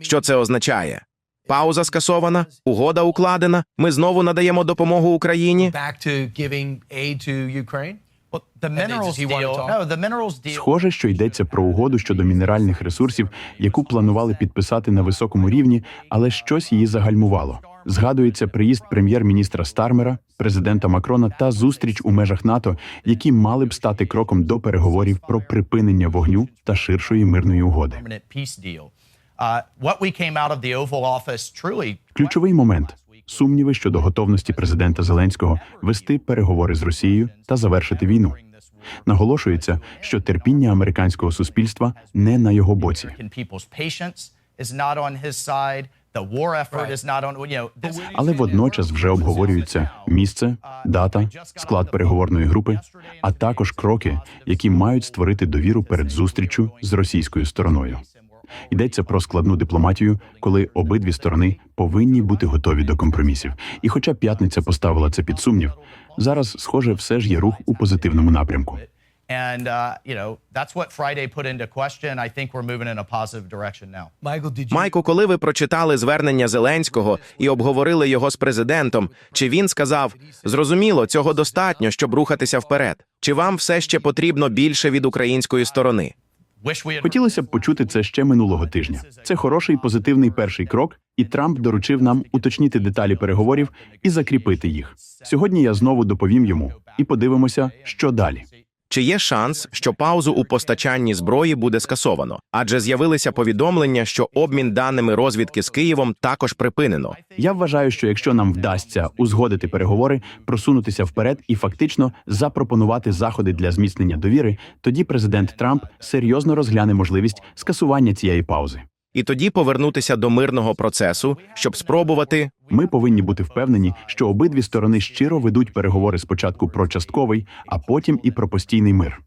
Що це означає? Пауза скасована, угода укладена. Ми знову надаємо допомогу Україні. Схоже, що йдеться про угоду щодо мінеральних ресурсів, яку планували підписати на високому рівні, але щось її загальмувало. Згадується приїзд прем'єр-міністра Стармера, президента Макрона та зустріч у межах НАТО, які мали б стати кроком до переговорів про припинення вогню та ширшої мирної угоди. Permanent peace deal. What we came out of the Oval Office truly Ключовий момент сумніви щодо готовності президента Зеленського вести переговори з Росією та завершити війну. Наголошується, що терпіння американського суспільства не на його боці. Але водночас вже обговорюються місце, дата, склад переговорної групи, а також кроки, які мають створити довіру перед зустріччю з російською стороною. Йдеться про складну дипломатію, коли обидві сторони повинні бути готові до компромісів. І хоча п'ятниця поставила це під сумнів, зараз, схоже, все ж є рух у позитивному напрямку. and uh, you know that's what Friday put into question. I think we're moving in a positive direction now. Michael, did you? Майку, коли ви прочитали звернення Зеленського і обговорили його з президентом, чи він сказав зрозуміло, цього достатньо, щоб рухатися вперед? Чи вам все ще потрібно більше від української сторони? Хотілося б почути це ще минулого тижня. Це хороший позитивний перший крок, і Трамп доручив нам уточнити деталі переговорів і закріпити їх. Сьогодні я знову доповім йому і подивимося, що далі. Чи є шанс, що паузу у постачанні зброї буде скасовано? Адже з'явилися повідомлення, що обмін даними розвідки з Києвом також припинено. Я вважаю, що якщо нам вдасться узгодити переговори, просунутися вперед і фактично запропонувати заходи для зміцнення довіри, тоді президент Трамп серйозно розгляне можливість скасування цієї паузи. І тоді повернутися до мирного процесу, щоб спробувати Ми повинні бути впевнені, що обидві сторони щиро ведуть переговори спочатку про частковий, а потім і про постійний мир.